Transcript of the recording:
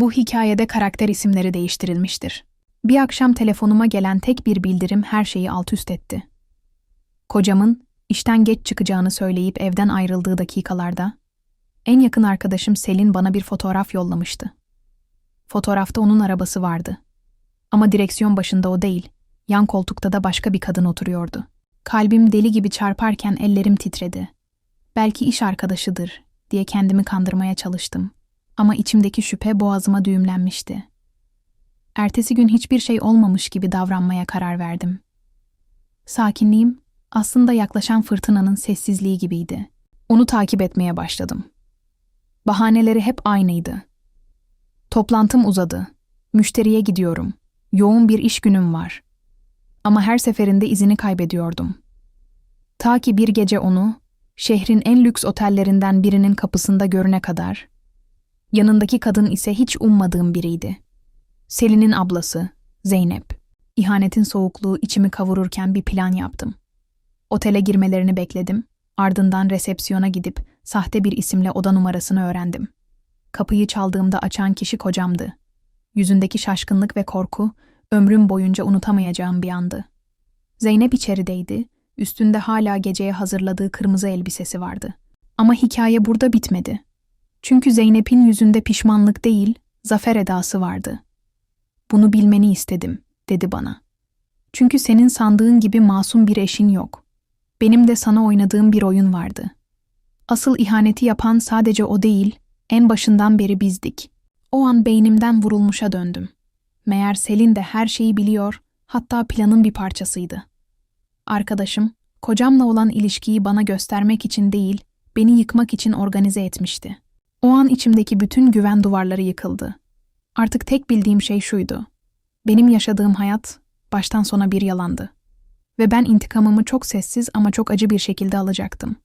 Bu hikayede karakter isimleri değiştirilmiştir. Bir akşam telefonuma gelen tek bir bildirim her şeyi alt üst etti. Kocamın işten geç çıkacağını söyleyip evden ayrıldığı dakikalarda en yakın arkadaşım Selin bana bir fotoğraf yollamıştı. Fotoğrafta onun arabası vardı. Ama direksiyon başında o değil, yan koltukta da başka bir kadın oturuyordu. Kalbim deli gibi çarparken ellerim titredi. Belki iş arkadaşıdır diye kendimi kandırmaya çalıştım. Ama içimdeki şüphe boğazıma düğümlenmişti. Ertesi gün hiçbir şey olmamış gibi davranmaya karar verdim. Sakinliğim aslında yaklaşan fırtınanın sessizliği gibiydi. Onu takip etmeye başladım. Bahaneleri hep aynıydı. Toplantım uzadı. Müşteriye gidiyorum. Yoğun bir iş günüm var. Ama her seferinde izini kaybediyordum. Ta ki bir gece onu şehrin en lüks otellerinden birinin kapısında görüne kadar. Yanındaki kadın ise hiç ummadığım biriydi. Selin'in ablası, Zeynep. İhanetin soğukluğu içimi kavururken bir plan yaptım. Otele girmelerini bekledim, ardından resepsiyona gidip sahte bir isimle oda numarasını öğrendim. Kapıyı çaldığımda açan kişi kocamdı. Yüzündeki şaşkınlık ve korku ömrüm boyunca unutamayacağım bir andı. Zeynep içerideydi, üstünde hala geceye hazırladığı kırmızı elbisesi vardı. Ama hikaye burada bitmedi. Çünkü Zeynep'in yüzünde pişmanlık değil, zafer edası vardı. Bunu bilmeni istedim, dedi bana. Çünkü senin sandığın gibi masum bir eşin yok. Benim de sana oynadığım bir oyun vardı. Asıl ihaneti yapan sadece o değil, en başından beri bizdik. O an beynimden vurulmuşa döndüm. Meğer Selin de her şeyi biliyor, hatta planın bir parçasıydı. Arkadaşım, kocamla olan ilişkiyi bana göstermek için değil, beni yıkmak için organize etmişti. O an içimdeki bütün güven duvarları yıkıldı. Artık tek bildiğim şey şuydu. Benim yaşadığım hayat baştan sona bir yalandı. Ve ben intikamımı çok sessiz ama çok acı bir şekilde alacaktım.